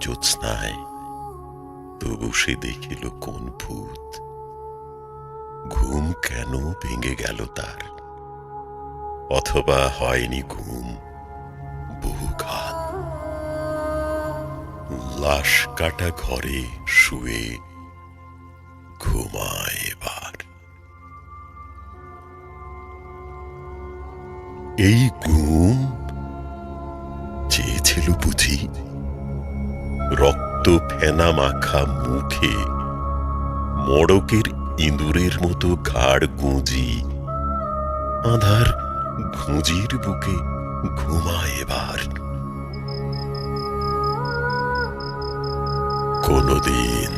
জ্যোৎস্নায় তবু সে দেখিল কোন ভূত। ঘুম কেন ভেঙে গেল তার? অথবা হয়নি ঘুম বহুঘাত লাশ কাটা ঘরে শুয়ে ঘুমায় এবার। এই ঘুম রক্ত ফেনা মাখা মুখে মড়কের ইঁদুরের মতো ঘাড় গুঁজি। আধার ঘুঁজির বুকে ঘুমায় এবার। কোনদিন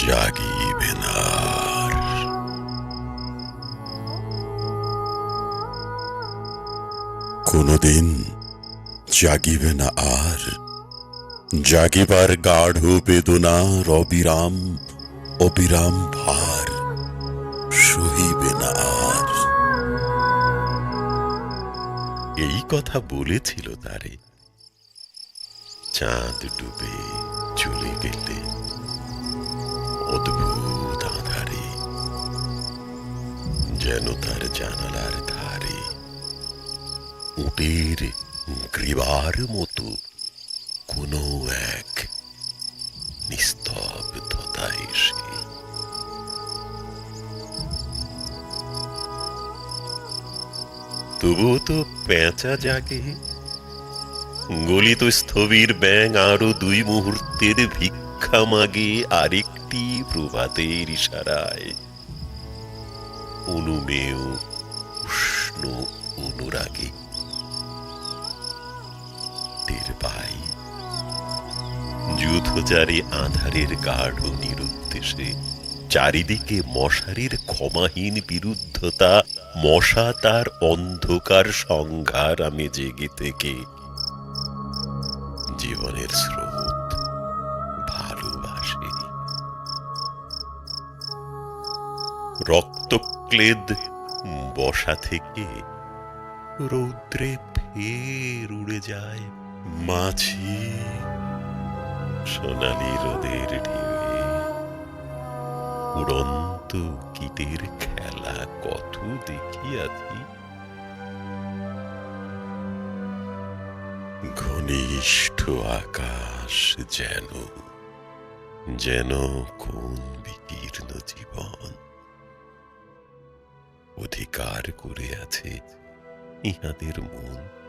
জাগিবে না কোনদিন জাগিবে না আর জাগিবার গাঢ় বেদনার অবিরাম অবিরাম ভার সহিবে না আর এই কথা বলেছিল তারে। চাঁদ ডুবে চলে গেলে অদ্ভুত আধারে, যেন তার জানালার ধারে উটের গ্রীবার মতো কোনো এক নিস্তব্ধতা এসে। তবুও তো পেঁচা জাগে। গলিত স্থবির ব্যাং আরও দুই মুহূর্তের ভিক্ষা মাগে আরেকটি প্রভাতের ইশারায়। অনুমেয় যুদ্ধচারী আধারের গাঢ় নিরুদ্দেশে, চারিদিকে মশারির ক্ষমাহীন বিরুদ্ধতা, মশা তার অন্ধকার সংঘার আমি জেগে থেকে। জীবনের স্রোত ভালোবাসে। রক্তক্লেদ বসা থেকে রৌদ্রে ফের উড়ে যায় মাছি সোনালি রোদের ঢেউয়ে। উড়ন্ত কীটের খেলা কত দেখিয়াছি। ঘনিষ্ঠ আকাশ যেন যেন কোন বিকীর্ণ জীবন। অধিকার করে আছে ইহাদের মন।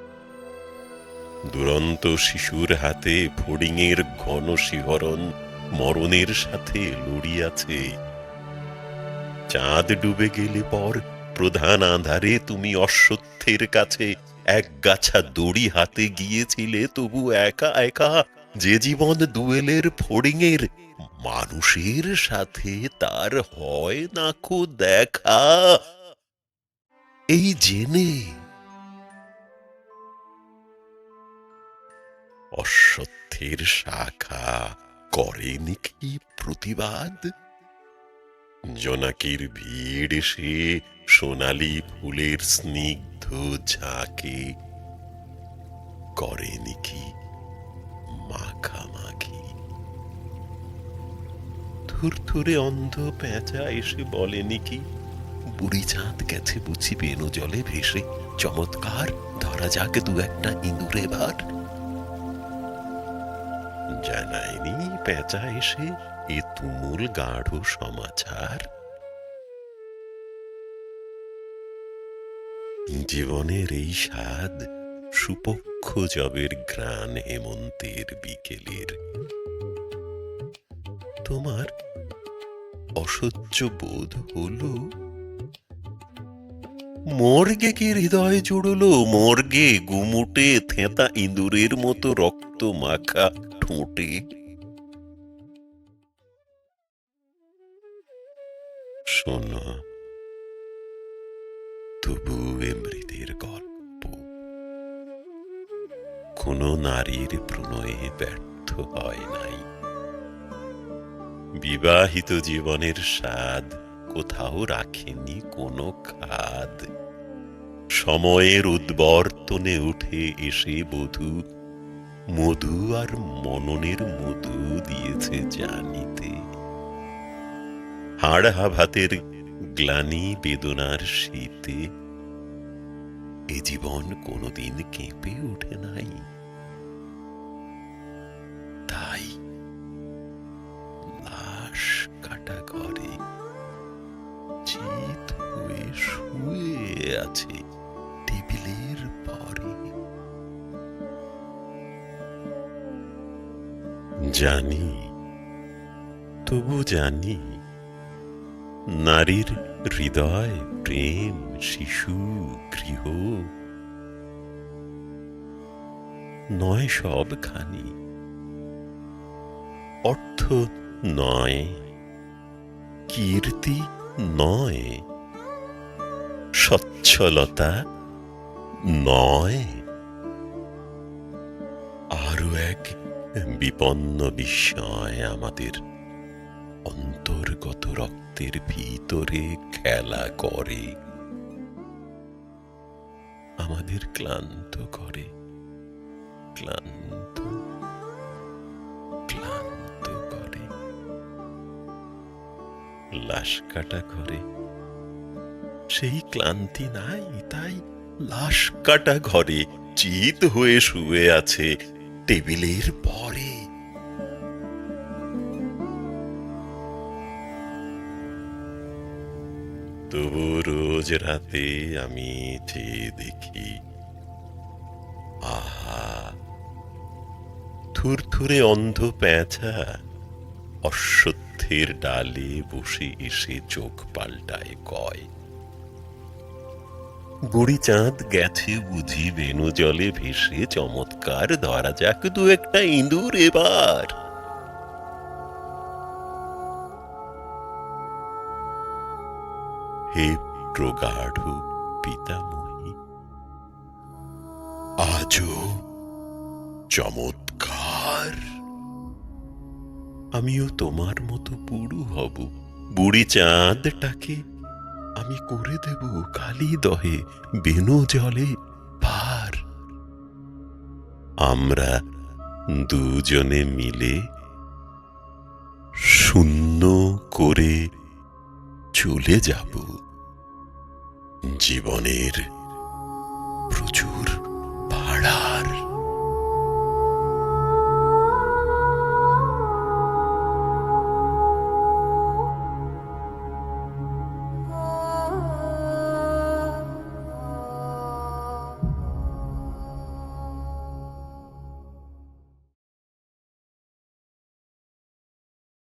দুরন্ত শিশুর হাতে ফড়িংয়ের ঘন শিহরণ মরণের সাথে লড়িয়াছে। চাঁদ ডুবে গেলে পর প্রধান আধারে তুমি অশ্বত্থের কাছে এক গাছা দড়ি হাতে গিয়েছিলে, তবু একা একা যে জীবন দুয়েলের ফড়িংয়ের মানুষের সাথে তার হয় না কো দেখা। এই জেনে অশ্বত্থের শাখা করেনি কি প্রতিবাদ? জোনাকির ভিড় এসে সোনালি ফুলের স্নিগ্ধ ঝাঁকে করেনি কি মাখামাখি? থুরথুরে অন্ধ পেঁচা এসে বলেনি কি, বুড়ি চাঁদ গেছে বুঝি বেনু জলে ভেসে, চমৎকার, ধরা যাক দু একটা ইঁদুরে ভার জানায়নি পেঁচা এসে, এ তুমুল গাঢ় সমাচার। জীবনের এই স্বাদ সুপক্ষ জবের ঘ্রাণ হেমন্তের বিকেলের। তোমার অসহ্য বোধ হলো, মর্গে কি হৃদয় জুড়লো, মর্গে গুমুটে থেঁতা ইঁদুরের মতো রক্ত মাখা। ঠোঁটে। শোনো, তবু এমৃতের গল্প। কোন নারীর প্রণয়ে ব্যর্থ হয় নাই। বিবাহিত জীবনের স্বাদ কোথাও রাখেনি কোনো খাদ। সময়ের উদ্বর্তনে উঠে এসে বধূ মধু আর মননের মধু দিয়েছে জানিতে। হাড় হাভাতের গ্লানি বেদনার শীতে। এ জীবন কোনোদিন কেঁপে ওঠে নাই। তাই লাশ কাটা ঘরে চিত হয়ে শুয়ে আছে। জানি, তবু জানি নারীর হৃদয়, প্রেম, শিশু, গৃহ নয় সবখানি। অর্থ নয়, কীর্তি নয়, সচ্ছলতা নয়। বিপন্ন বিস্ময় আমাদের। অন্তর্গত রক্তের ভিতরে খেলা করে। আমাদের ক্লান্ত করে। ক্লান্ত। ক্লান্ত করে। লাশ কাটা করে সেই ক্লান্তি নাই, তাই লাশ কাটা ঘরে। চিত হয়ে শুয়ে আছে। টেবিলের পরে। তবু রোজ রাতে আমি যে দেখি, আহা, থুরথুরে অন্ধ প্যাঁচা অশ্বত্থের ডালে বসে এসে চোখ পাল্টায় কয়। বুড়ি চাঁদ গেছে বুঝি বেনু জলে ভেসে, চমৎকার ধরা যাক দু একটা ইঁদুর এবার। হে প্রগাঢ় পিতামহী, আজও চমৎকার। আমিও তোমার মতো বুড়ো হব। বুড়ি চাঁদটাকে আমি করে দেব কালি দহে, বেনো জলে পার। আমরা দুজনে মিলে শূন্য করে চলে যাব জীবনের